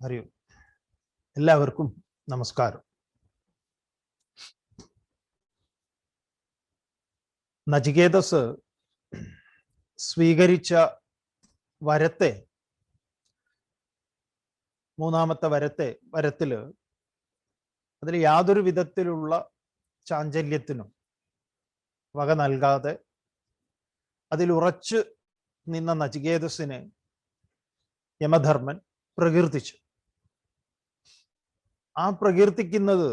ഓം. എല്ലാവർക്കും നമസ്കാരം നചികേതസ് സ്വീകരിച്ച വരത്തെ മൂന്നാമത്തെ വരത്തെ വരത്തിൽ അതിൽ യാതൊരു വിധത്തിലുള്ള ചാഞ്ചല്യത്തിനും വക നൽകാതെ അതിൽ ഉറച്ചു നിന്ന നചികേതസിനെ യമധർമ്മൻ പ്രകീർത്തിച്ചു ആ പ്രകീർത്തിക്കുന്നത്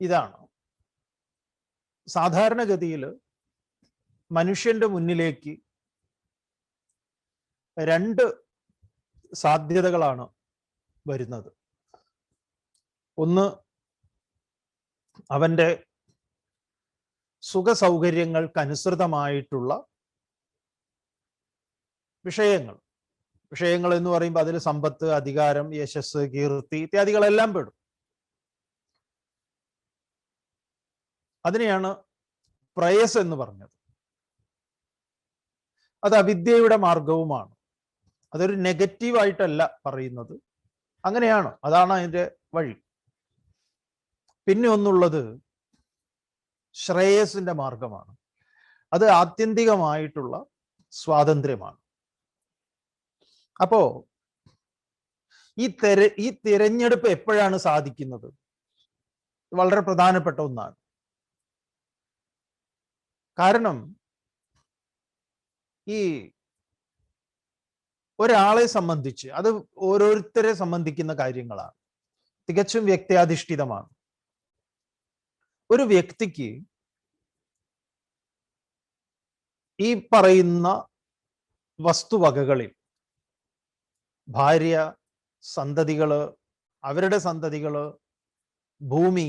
ഇതാണ്. സാധാരണഗതിയിൽ മനുഷ്യന്റെ മുന്നിലേക്ക് രണ്ട് സാധ്യതകളാണ് വരുന്നത്. ഒന്ന് അവന്റെ സുഖസൗകര്യങ്ങൾക്കനുസൃതമായിട്ടുള്ള വിഷയങ്ങൾ. വിഷയങ്ങൾ എന്ന് പറയുമ്പോൾ അതിൽ സമ്പത്ത് അധികാരം യശസ് കീർത്തി ഇത്യാദികളെല്ലാം പെടും. അതിനെയാണ് പ്രയസ് എന്ന് പറഞ്ഞത്. അത് അവിദ്യയുടെ മാർഗവുമാണ് അതൊരു നെഗറ്റീവായിട്ടല്ല പറയുന്നത്. അങ്ങനെയാണ്? അതാണ് അതിന്റെ വഴി. പിന്നെ ഒന്നുള്ളത് ശ്രേയസിന്റെ മാർഗമാണ് അത് ആത്യന്തികമായിട്ടുള്ള സ്വാതന്ത്ര്യമാണ്. അപ്പോ ഈ തെര ഈ തിരഞ്ഞെടുപ്പ് എപ്പോഴാണ് സാധിക്കുന്നത്? വളരെ പ്രധാനപ്പെട്ട ഒന്നാണ്. കാരണം ഈ ഒരാളെ സംബന്ധിച്ച് അത് ഓരോരുത്തരെ സംബന്ധിക്കുന്ന കാര്യങ്ങളാണ്. തികച്ചും വ്യക്തിയാധിഷ്ഠിതമാണ്. ഒരു വ്യക്തിക്ക് ഈ പറയുന്ന വസ്തുവകകളിൽ ഭാര്യ സന്തതികൾ അവരുടെ സന്തതികൾ ഭൂമി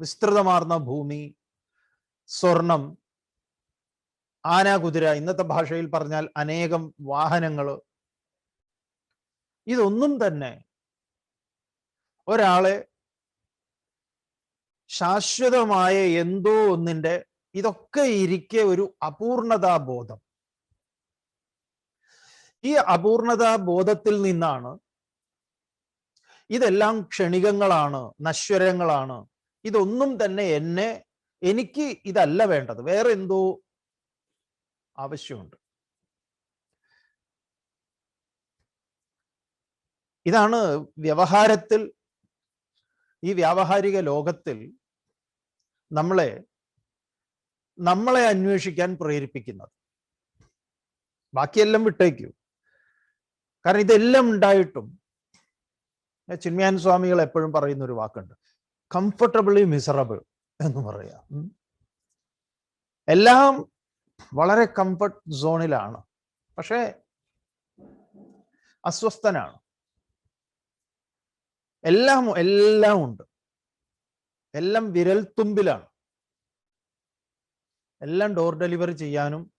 വിസ്തൃതമാർന്ന ഭൂമി സ്വർണം ആന കുതിര ഇന്നത്തെ ഭാഷയിൽ പറഞ്ഞാൽ അനേകം വാഹനങ്ങൾ ഇതൊന്നും തന്നെ ഒരാളെ ശാശ്വതമായ എന്തോ ഒന്നിന്റെ ഇതൊക്കെ ഇരിക്കെ ഒരു അപൂർണതാ ബോധം ഈ അപൂർണതാ ബോധത്തിൽ നിന്നാണ് ഇതെല്ലാം ക്ഷണികങ്ങളാണ് നശ്വരങ്ങളാണ്. ഇതൊന്നും തന്നെ എന്നെ എനിക്ക് ഇതല്ല വേണ്ടത്. വേറെ എന്തോ ആവശ്യമുണ്ട്. ഇതാണ് വ്യവഹാരത്തിൽ ഈ വ്യാവഹാരിക ലോകത്തിൽ നമ്മളെ നമ്മളെ അന്വേഷിക്കാൻ പ്രേരിപ്പിക്കുന്നത്. ബാക്കിയെല്ലാം വിട്ടേക്കൂ. കാരണം ഇതെല്ലാം ഉണ്ടായിട്ടും ചിന്മയാൻ സ്വാമികൾ എപ്പോഴും പറയുന്ന ഒരു വാക്കുണ്ട്. കംഫർട്ടബിളി മിസറബിൾ എന്ന് പറയാം. എല്ലാം വളരെ കംഫർട്ട് സോണിലാണ് പക്ഷേ അസ്വസ്ഥനാണ്. എല്ലാം എല്ലാം ഉണ്ട്. എല്ലാം വിരൽത്തുമ്പിലാണ് എല്ലാം ഡോർ ഡെലിവറി ചെയ്യാനും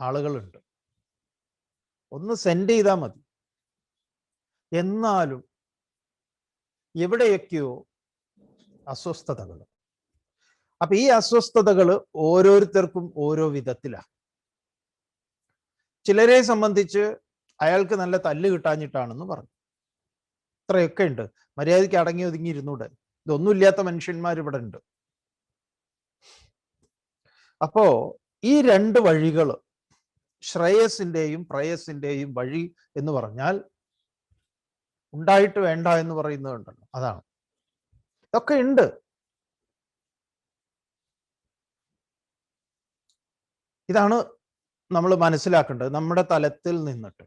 ആളുകളുണ്ട്. ഒന്ന് സെൻഡ് ചെയ്താൽ മതി. എന്നാലും എവിടെയൊക്കെയോ അസ്വസ്ഥതകൾ. അപ്പൊ ഈ അസ്വസ്ഥതകൾ ഓരോരുത്തർക്കും ഓരോ വിധത്തിലാണ് ചിലരെ സംബന്ധിച്ച് അയാൾക്ക് നല്ല തല്ല് കിട്ടാഞ്ഞിട്ടാണെന്ന് പറഞ്ഞു. ഇത്രയൊക്കെ ഉണ്ട്. മര്യാദയ്ക്ക് അടങ്ങി ഒതുങ്ങി ഇരുന്നൂടെ. ഇതൊന്നുമില്ലാത്ത മനുഷ്യന്മാർ ഇവിടെ ഉണ്ട്. അപ്പോ ഈ രണ്ട് വഴികൾ ശ്രേയസിന്റെയും പ്രേയസിന്റെയും വഴി എന്ന് പറഞ്ഞാൽ ഉണ്ടായിട്ട് വേണ്ട എന്ന് പറയുന്നതുണ്ടല്ലോ അതാണ്. ഇതൊക്കെ ഉണ്ട്. ഇതാണ് നമ്മൾ മനസ്സിലാക്കേണ്ടത്. നമ്മുടെ തലത്തിൽ നിന്നിട്ട്.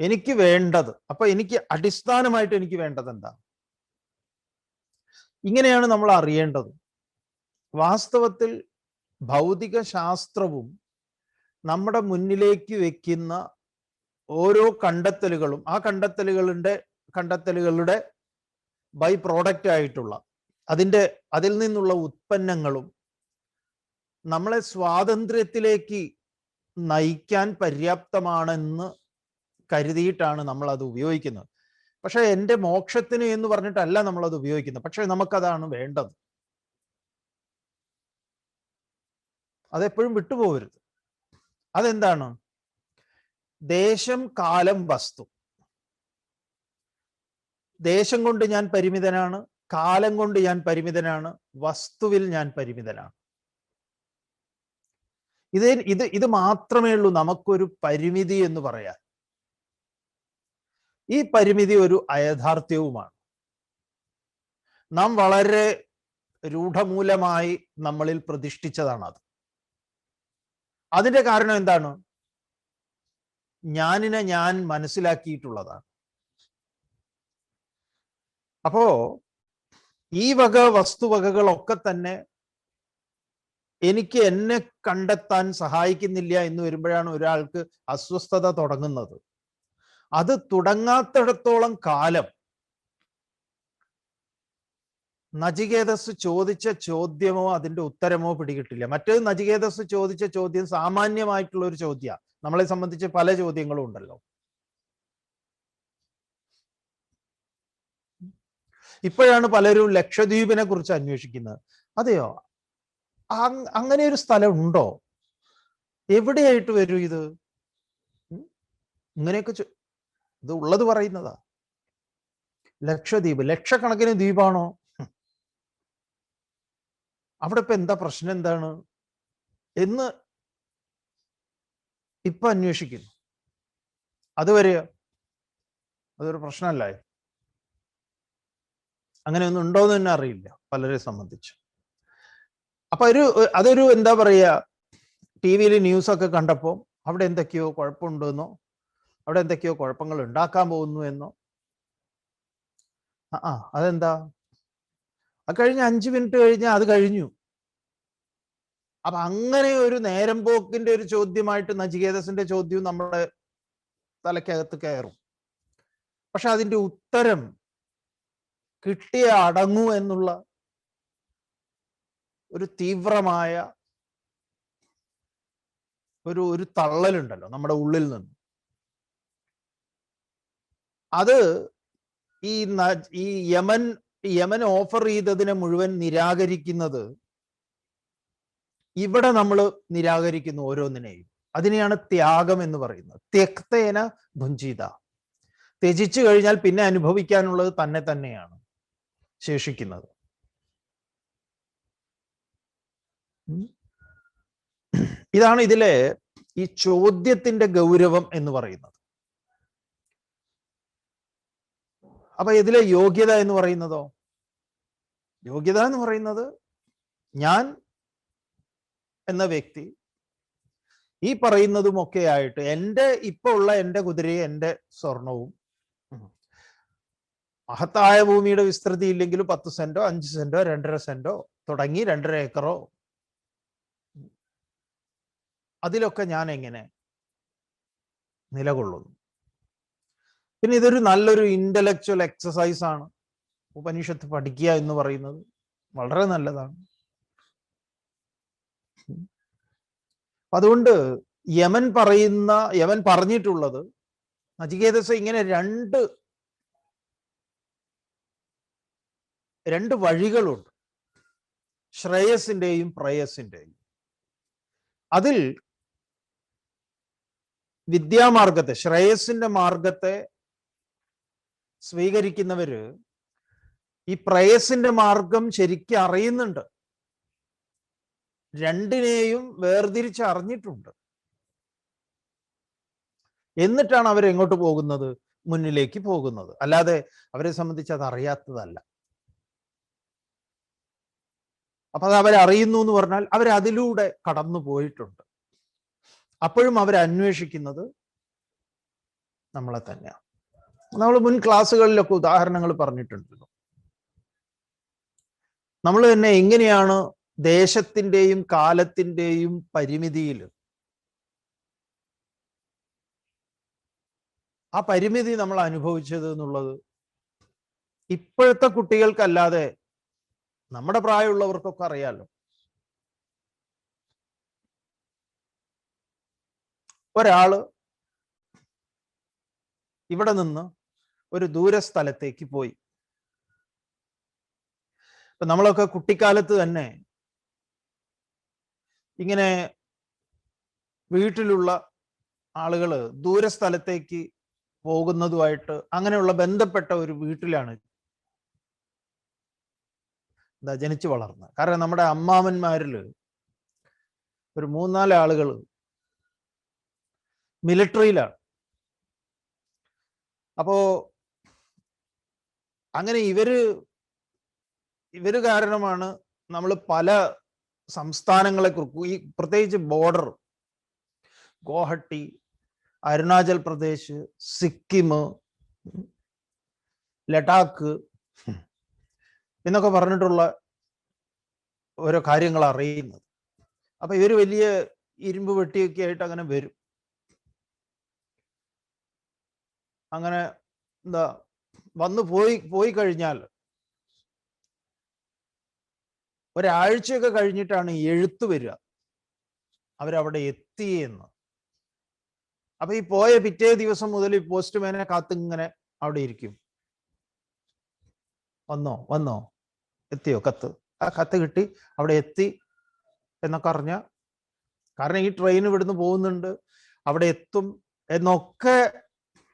എനിക്ക് വേണ്ടത്. അപ്പൊ എനിക്ക് അടിസ്ഥാനമായിട്ട് എനിക്ക് വേണ്ടത് എന്താ? ഇങ്ങനെയാണ് നമ്മൾ അറിയേണ്ടത്. വാസ്തവത്തിൽ ഭൗതിക ശാസ്ത്രവും നമ്മുടെ മുന്നിലേക്ക് വെക്കുന്ന ഓരോ കണ്ടെത്തലുകളും ആ കണ്ടെത്തലുകളുടെ കണ്ടെത്തലുകളുടെ ബൈ പ്രോഡക്റ്റ് ആയിട്ടുള്ള അതിന്റെ അതിൽ നിന്നുള്ള ഉത്പന്നങ്ങളും നമ്മളെ സ്വാതന്ത്ര്യത്തിലേക്ക് നയിക്കാൻ പര്യാപ്തമാണെന്ന് കരുതിയിട്ടാണ് നമ്മൾ അത് ഉപയോഗിക്കുന്നത്. പക്ഷെ എന്റെ മോക്ഷത്തിന് എന്ന് പറഞ്ഞിട്ടല്ല നമ്മൾ അത് ഉപയോഗിക്കുന്നത്. പക്ഷെ നമുക്കതാണ് വേണ്ടത്. അതെപ്പോഴും വിട്ടുപോകരുത്. അതെന്താണ്? ദേശം കാലം വസ്തു. ദേശം കൊണ്ട് ഞാൻ പരിമിതനാണ് കാലം കൊണ്ട് ഞാൻ പരിമിതനാണ് വസ്തുവിൽ ഞാൻ പരിമിതനാണ്. ഇത് ഇത് ഇത് മാത്രമേ ഉള്ളൂ നമുക്കൊരു പരിമിതി എന്ന് പറയാൻ. ഈ പരിമിതി ഒരു അയഥാർത്ഥ്യവുമാണ്. നാം വളരെ രൂഢമൂലമായി നമ്മളിൽ പ്രതിഷ്ഠിച്ചതാണ് അത് അതിന്റെ കാരണം എന്താണ്? ഞാനിനെ ഞാൻ മനസ്സിലാക്കിയിട്ടുള്ളതാണ്. അപ്പോ ഈ വക വസ്തുവകകളൊക്കെ തന്നെ എനിക്ക് എന്നെ കണ്ടെത്താൻ സഹായിക്കുന്നില്ല എന്ന് വരുമ്പോഴാണ് ഒരാൾക്ക് അസ്വസ്ഥത തുടങ്ങുന്നത്. അത് തുടങ്ങാത്തിടത്തോളം കാലം നചികേതസ് ചോദിച്ച ചോദ്യമോ അതിന്റെ ഉത്തരമോ പിടികിട്ടില്ല. മറ്റേത് നചികേതസ് ചോദിച്ച ചോദ്യം സാമാന്യമായിട്ടുള്ള ഒരു ചോദ്യമാണ് നമ്മളെ സംബന്ധിച്ച് പല ചോദ്യങ്ങളും ഉണ്ടല്ലോ. ഇപ്പോഴാണ് പലരും ലക്ഷദ്വീപിനെ കുറിച്ച് അന്വേഷിക്കുന്നത്. അതെയോ? അങ്ങനെ ഒരു സ്ഥലം ഉണ്ടോ? എവിടെയായിട്ട് വരും ഇത്? ഇങ്ങനെയൊക്കെ ഇത് ഉള്ളത് പറയുന്നതാ. ലക്ഷദ്വീപ് ലക്ഷക്കണക്കിന് ദ്വീപാണോ? അവിടെ ഇപ്പൊ എന്താ പ്രശ്നം എന്താണ്? എന്ന് ഇപ്പൊ അന്വേഷിക്കുന്നു അതുവരെ അതൊരു പ്രശ്നമല്ലേ. അങ്ങനെ ഒന്നും ഉണ്ടോ എന്ന് തന്നെ അറിയില്ല പലരെ സംബന്ധിച്ച്. അപ്പൊ ഒരു അതൊരു എന്താ പറയുക ടി വിയിൽ ന്യൂസൊക്കെ കണ്ടപ്പോൾ അവിടെ എന്തൊക്കെയോ കുഴപ്പമുണ്ടെന്നോ അവിടെ എന്തൊക്കെയോ കുഴപ്പങ്ങൾ ഉണ്ടാക്കാൻ പോകുന്നു എന്നോ. ആ അതെന്താ? അത് കഴിഞ്ഞ് അഞ്ച് മിനിറ്റ് കഴിഞ്ഞാൽ അത് കഴിഞ്ഞു. അപ്പൊ അങ്ങനെ ഒരു നേരം പോക്കിന്റെ ഒരു ചോദ്യമായിട്ട് നചികേതസിന്റെ ചോദ്യവും നമ്മുടെ തലക്കകത്ത് കയറും. പക്ഷെ അതിന്റെ ഉത്തരം കിട്ടിയ അടങ്ങൂ എന്നുള്ള ഒരു തീവ്രമായ ഒരു ഒരു തള്ളലുണ്ടല്ലോ നമ്മുടെ ഉള്ളിൽ നിന്ന്. അത് ഈ ഈ യമൻ യമൻ ഓഫർ ചെയ്തതിനെ മുഴുവൻ നിരാകരിക്കുന്നത് ഇവിടെ നമ്മൾ നിരാകരിക്കുന്നു ഓരോന്നിനെയും. അതിനെയാണ് ത്യാഗം എന്ന് പറയുന്നത്. ത്യക്തേന ഭുഞ്ചിത. ത്യജിച്ചു കഴിഞ്ഞാൽ പിന്നെ അനുഭവിക്കാനുള്ളത് തന്നെ തന്നെയാണ് ശേഷിക്കുന്നത്. ഇതാണ് ഇതിലെ ഈ ചോദ്യത്തിന്റെ ഗൗരവം എന്ന് പറയുന്നത്. അപ്പൊ ഇതിലെ യോഗ്യത എന്ന് പറയുന്നതോ? യോഗ്യത എന്ന് പറയുന്നത് ഞാൻ എന്ന വ്യക്തി ഈ പറയുന്നതുമൊക്കെ ആയിട്ട് എന്റെ ഇപ്പൊ ഉള്ള എന്റെ കുതിരയും എന്റെ സ്വർണവും മഹത്തായ ഭൂമിയുടെ വിസ്തൃതി ഇല്ലെങ്കിലും പത്ത് സെന്റോ അഞ്ച് സെന്റോ രണ്ടര സെന്റോ തുടങ്ങി രണ്ടര ഏക്കറോ. അതിലൊക്കെ ഞാൻ എങ്ങനെ നിലകൊള്ളുന്നു? പിന്നെ ഇതൊരു നല്ലൊരു ഇന്റലക്ച്വൽ എക്സസൈസ് ആണ്. ഉപനിഷത്ത് പഠിക്കുക എന്ന് പറയുന്നത്. വളരെ നല്ലതാണ്. അതുകൊണ്ട് യമൻ പറയുന്ന യമൻ പറഞ്ഞിട്ടുള്ളത് നചികേതസ് ഇങ്ങനെ രണ്ട് രണ്ട് വഴികളുണ്ട്. ശ്രേയസിന്റെയും പ്രേയസിന്റെയും അതിൽ വിദ്യാമാർഗത്തെ ശ്രേയസിന്റെ മാർഗത്തെ സ്വീകരിക്കുന്നവര് ഈ പ്രയസിന്റെ മാർഗം ശരിക്കും അറിയുന്നുണ്ട്. രണ്ടിനെയും വേർതിരിച്ച് അറിഞ്ഞിട്ടുണ്ട് എന്നിട്ടാണ് അവർ എങ്ങോട്ട് പോകുന്നത്? മുന്നിലേക്ക് പോകുന്നത്. അല്ലാതെ അവരെ സംബന്ധിച്ച് അത് അറിയാത്തതല്ല. അപ്പൊ അത് അവരറിയുന്നു എന്ന് പറഞ്ഞാൽ അവർ അതിലൂടെ കടന്നു പോയിട്ടുണ്ട്. അപ്പോഴും അവരന്വേഷിക്കുന്നത് നമ്മളെ തന്നെയാണ്. നമ്മൾ മുൻ ക്ലാസ്സുകളിലൊക്കെ ഉദാഹരണങ്ങൾ പറഞ്ഞിട്ടുണ്ടല്ലോ. നമ്മൾ തന്നെ എങ്ങനെയാണ് ദേശത്തിന്റെയും കാലത്തിന്റെയും പരിമിതിയിൽ ആ പരിമിതി നമ്മൾ അനുഭവിച്ചത് എന്നുള്ളത് ഇപ്പോഴത്തെ കുട്ടികൾക്കല്ലാതെ നമ്മുടെ പ്രായമുള്ളവർക്കൊക്കെ അറിയാലോ. ഒരാൾ ഇവിടെ നിന്ന് ഒരു ദൂരസ്ഥലത്തേക്ക് പോയി. ഇപ്പൊ നമ്മളൊക്കെ കുട്ടിക്കാലത്ത് തന്നെ ഇങ്ങനെ വീട്ടിലുള്ള ആളുകൾ ദൂരസ്ഥലത്തേക്ക് പോകുന്നതുമായിട്ട് അങ്ങനെയുള്ള ബന്ധപ്പെട്ട ഒരു വീട്ടിലാണ് എന്താ ജനിച്ചു വളർന്നത്. കാരണം നമ്മുടെ അമ്മാവന്മാരിൽ ഒരു മൂന്നാൽ ആളുകൾ മിലിറ്ററിയിലാണ് അപ്പോ അങ്ങനെ ഇവർ ഇവർ കാരണമാണ് നമ്മൾ പല സംസ്ഥാനങ്ങളെ ഈ പ്രത്യേകിച്ച് ബോർഡർ ഗോഹട്ടി അരുണാചൽ പ്രദേശ് സിക്കിം ലഡാക്ക് എന്നൊക്കെ പറഞ്ഞിട്ടുള്ള ഓരോ കാര്യങ്ങൾ അറിയുന്നത്. അപ്പൊ ഇവർ വലിയ ഇരുമ്പ് വെട്ടിയൊക്കെ ആയിട്ട് അങ്ങനെ വരും. അങ്ങനെ എന്താ വന്നു പോയി പോയി കഴിഞ്ഞാൽ ഒരാഴ്ചയൊക്കെ കഴിഞ്ഞിട്ടാണ് എഴുത്ത് വരിക. അവരവിടെ എത്തിയെന്ന് അപ്പൊ ഈ പോയ പിറ്റേ ദിവസം മുതൽ ഈ പോസ്റ്റ്മാനെ കാത്തിങ്ങനെ അവിടെ ഇരിക്കും. വന്നോ വന്നോ? എത്തിയോ? കത്ത്. ആ കത്ത് കിട്ടി അവിടെ എത്തി എന്നൊക്കെ അറിഞ്ഞ കാരണം ഈ ട്രെയിൻ ഇവിടുന്ന് പോകുന്നുണ്ട് അവിടെ എത്തും എന്നൊക്കെ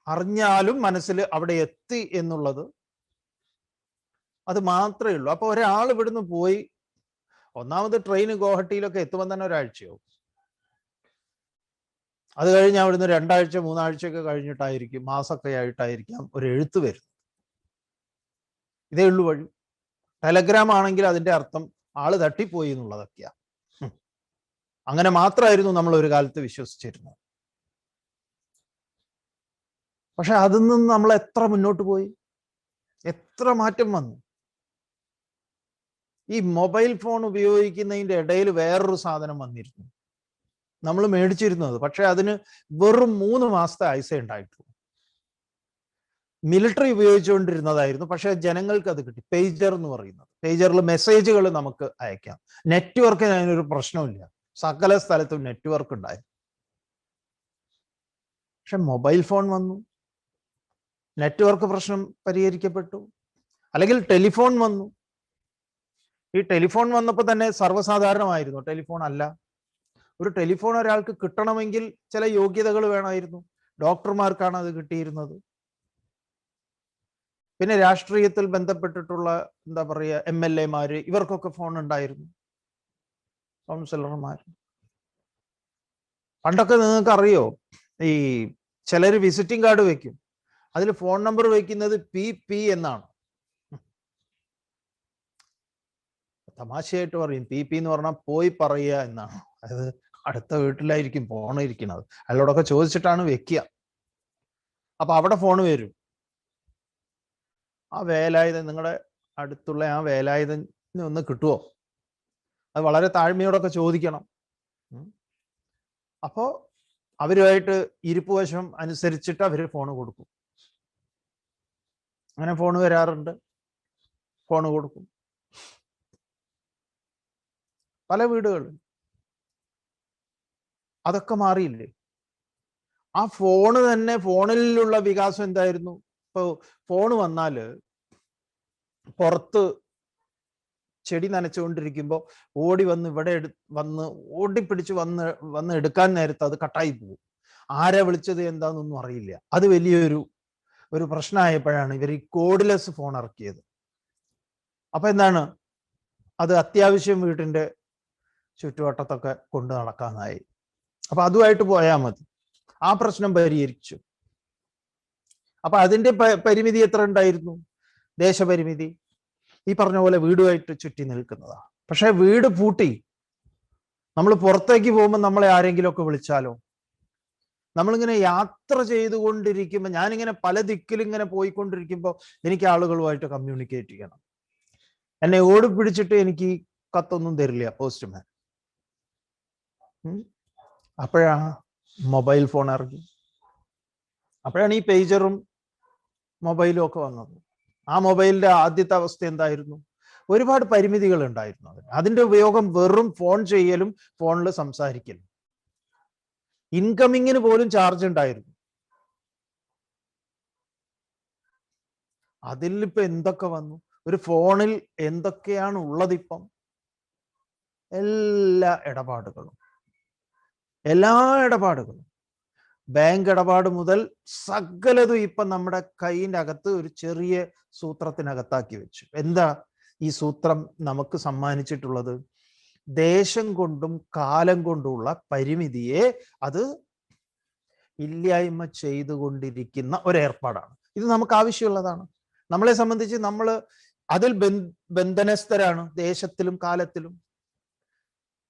അറിഞ്ഞാലും മനസ്സിൽ അവിടെ എത്തി എന്നുള്ളത് അത് മാത്രമേ ഉള്ളൂ. അപ്പൊ ഒരാൾ ഇവിടുന്ന് പോയി ഒന്നാമത് ട്രെയിൻ ഗോഹട്ടിയിലൊക്കെ എത്തുമ്പോൾ തന്നെ ഒരാഴ്ചയാവും. അത് കഴിഞ്ഞ് അവിടുന്ന് രണ്ടാഴ്ച മൂന്നാഴ്ചയൊക്കെ കഴിഞ്ഞിട്ടായിരിക്കും മാസമൊക്കെ ആയിട്ടായിരിക്കാം ഒരു എഴുത്ത് വരുന്നത്. ഇതേ ഉള്ളു വഴി. ടെലഗ്രാം ആണെങ്കിൽ അതിന്റെ അർത്ഥം ആൾ തട്ടിപ്പോയി എന്നുള്ളതൊക്കെയാ. അങ്ങനെ മാത്രമായിരുന്നു നമ്മൾ ഒരു കാലത്ത് വിശ്വസിച്ചിരുന്നത്. പക്ഷെ അതിൽ നിന്ന് നമ്മൾ എത്ര മുന്നോട്ട് പോയി? എത്ര മാറ്റം വന്നു? ഈ മൊബൈൽ ഫോൺ ഉപയോഗിക്കുന്നതിന്റെ ഇടയിൽ വേറൊരു സാധനം വന്നിരുന്നു. നമ്മൾ മേടിച്ചിരുന്നത്. പക്ഷെ അതിന് വെറും മൂന്ന് മാസത്തെ ആയുസ ഉണ്ടായിട്ടുള്ളൂ. മിലിറ്ററി ഉപയോഗിച്ചുകൊണ്ടിരുന്നതായിരുന്നു. പക്ഷെ ജനങ്ങൾക്ക് അത് കിട്ടി. പേജർ എന്ന് പറയുന്നത്. പേജറിൽ മെസ്സേജുകൾ നമുക്ക് അയക്കാം. നെറ്റ്വർക്കിന് അതിനൊരു പ്രശ്നമില്ല സകല സ്ഥലത്തും നെറ്റ്വർക്ക് ഉണ്ടായിരുന്നു. പക്ഷെ മൊബൈൽ ഫോൺ വന്നു. നെറ്റ്വർക്ക് പ്രശ്നം പരിഹരിക്കപ്പെട്ടു. അല്ലെങ്കിൽ ടെലിഫോൺ വന്നു. ഈ ടെലിഫോൺ വന്നപ്പോൾ തന്നെ സർവസാധാരണമായിരുന്നു. ടെലിഫോൺ അല്ല. ഒരു ടെലിഫോൺ ഒരാൾക്ക് കിട്ടണമെങ്കിൽ ചില യോഗ്യതകൾ വേണമായിരുന്നു. ഡോക്ടർമാർക്കാണ് അത് കിട്ടിയിരുന്നത്. പിന്നെ രാഷ്ട്രീയത്തിൽ ബന്ധപ്പെട്ടിട്ടുള്ള എന്താ പറയുക എം എൽ എമാര് ഇവർക്കൊക്കെ ഫോൺ ഉണ്ടായിരുന്നു. കൗൺസിലർമാർ പണ്ടൊക്കെ നിങ്ങൾക്ക് അറിയോ? ഈ ചിലർ വിസിറ്റിംഗ് കാർഡ് വെക്കും. അതിൽ ഫോൺ നമ്പർ വയ്ക്കുന്നത് പി പി എന്നാണ്. തമാശയായിട്ട് പറയും പി പി എന്ന് പറഞ്ഞാൽ പോയി പറയുക എന്നാണ്. അതായത് അടുത്ത വീട്ടിലായിരിക്കും ഫോൺ ഇരിക്കുന്നത്. അയാളോടൊക്കെ ചോദിച്ചിട്ടാണ് വെക്കുക. അപ്പൊ അവിടെ ഫോൺ വരും. ആ വേലായുധൻ നിങ്ങളുടെ അടുത്തുള്ള ആ വേലായുധന് ഒന്ന് കിട്ടുമോ അത് വളരെ താഴ്മയോടൊക്കെ ചോദിക്കണം. അപ്പോൾ അപ്പോ അവരുമായിട്ട് ഇരിപ്പ് വശം അനുസരിച്ചിട്ട് അവർ ഫോൺ കൊടുക്കും. അങ്ങനെ ഫോൺ വരാറുണ്ട്. ഫോൺ കൊടുക്കും. പല വീടുകളിൽ അതൊക്കെ മാറിയില്ലേ? ആ ഫോണ് തന്നെ ഫോണിലുള്ള വികാസം എന്തായിരുന്നു? ഇപ്പൊ ഫോണ് വന്നാൽ പുറത്ത് ചെടി നനച്ചുകൊണ്ടിരിക്കുമ്പോൾ ഓടി വന്ന് ഇവിടെ എടു വന്ന് ഓടിപ്പിടിച്ച് വന്ന് വന്ന് എടുക്കാൻ നേരത്ത് അത് കട്ടായി പോകും ആരാ വിളിച്ചത് എന്താണെന്നൊന്നും അറിയില്ല. അത് വലിയൊരു ഒരു പ്രശ്നമായപ്പോഴാണ് ഇവർ ഈ കോഡ്ലെസ് ഫോൺ ഇറക്കിയത്. അപ്പൊ എന്താണ്? അത് അത്യാവശ്യം വീട്ടിന്റെ ചുറ്റുവട്ടത്തൊക്കെ കൊണ്ടു നടക്കാനായി. അപ്പൊ അതുമായിട്ട് പോയാൽ മതി. ആ പ്രശ്നം പരിഹരിച്ചു. അപ്പൊ അതിന്റെ പരിമിതി എത്ര ഉണ്ടായിരുന്നു? ദേശപരിമിതി. ഈ പറഞ്ഞ പോലെ വീടുമായിട്ട് ചുറ്റി നിൽക്കുന്നതാണ്. പക്ഷെ വീട് പൂട്ടി. നമ്മൾ പുറത്തേക്ക് പോകുമ്പോൾ നമ്മളെ ആരെങ്കിലുമൊക്കെ വിളിച്ചാലോ? നമ്മളിങ്ങനെ യാത്ര ചെയ്തുകൊണ്ടിരിക്കുമ്പോൾ ഞാനിങ്ങനെ പല ദിക്കിലും ഇങ്ങനെ പോയിക്കൊണ്ടിരിക്കുമ്പോൾ എനിക്ക് ആളുകളുമായിട്ട് കമ്മ്യൂണിക്കേറ്റ് ചെയ്യണം. എന്നെ ഓടി പിടിച്ചിട്ട് എനിക്ക് കത്തൊന്നും തരില്ല പോസ്റ്റ്മാൻ അപ്പോഴാണ് മൊബൈൽ ഫോൺ ഇറങ്ങി. അപ്പോഴാണ് ഈ പേജറും മൊബൈലും ഒക്കെ വന്നത്. ആ മൊബൈലിന്റെ ആദ്യത്തെ അവസ്ഥ എന്തായിരുന്നു? ഒരുപാട് പരിമിതികൾ ഉണ്ടായിരുന്നു അതിന്. ഉപയോഗം വെറും ഫോൺ ചെയ്യലും ഫോണിൽ സംസാരിക്കലും. ഇൻകമിങ്ങിന് പോലും ചാർജ് ഉണ്ടായിരുന്നു. അതിൽ ഇപ്പൊ എന്തൊക്കെ വന്നു? ഒരു ഫോണിൽ എന്തൊക്കെയാണ് ഉള്ളതിപ്പം? എല്ലാ ഇടപാടുകളും. എല്ലാ ഇടപാടുകളും. ബാങ്ക് ഇടപാട് മുതൽ സകലതും ഇപ്പൊ നമ്മുടെ കൈയിന്റെ അകത്ത് ഒരു ചെറിയ സൂത്രത്തിനകത്താക്കി വെച്ചു. എന്താ ഈ സൂത്രം നമുക്ക് സമ്മാനിച്ചിട്ടുള്ളത്? ദേശം കൊണ്ടും കാലം കൊണ്ടുമുള്ള പരിമിതിയെ അത് ഇല്ലായ്മ ചെയ്തുകൊണ്ടിരിക്കുന്ന ഒരു ഏർപ്പാടാണ് ഇത് നമുക്ക് ആവശ്യമുള്ളതാണ്. നമ്മളെ സംബന്ധിച്ച് നമ്മൾ അതിൽ ബന്ധ- ബന്ധനസ്ഥരാണ് ദേശത്തിലും കാലത്തിലും.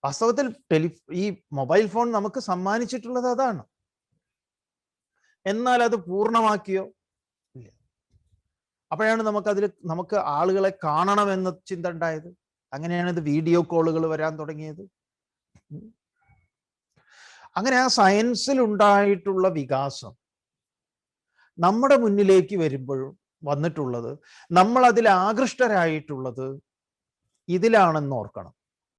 വാസ്തവത്തിൽ ടെലി ഈ മൊബൈൽ ഫോൺ നമുക്ക് സമ്മാനിച്ചിട്ടുള്ളത് അതാണ്. എന്നാൽ അത് പൂർണമാക്കിയോ? അപ്പോഴാണ് നമുക്ക് അതിൽ നമുക്ക് ആളുകളെ കാണണമെന്ന ചിന്ത ഉണ്ടായത്. അങ്ങനെയാണ് ഇത് വീഡിയോ കോളുകൾ വരാൻ തുടങ്ങിയത്. അങ്ങനെ ആ സയൻസിൽ ഉണ്ടായിട്ടുള്ള വികാസം നമ്മുടെ മുന്നിലേക്ക് വരുമ്പോഴും വന്നിട്ടുള്ളത് നമ്മൾ അതിൽ ആകൃഷ്ടരായിട്ടുള്ളത് ഇതിലാണെന്ന് ഓർക്കണം.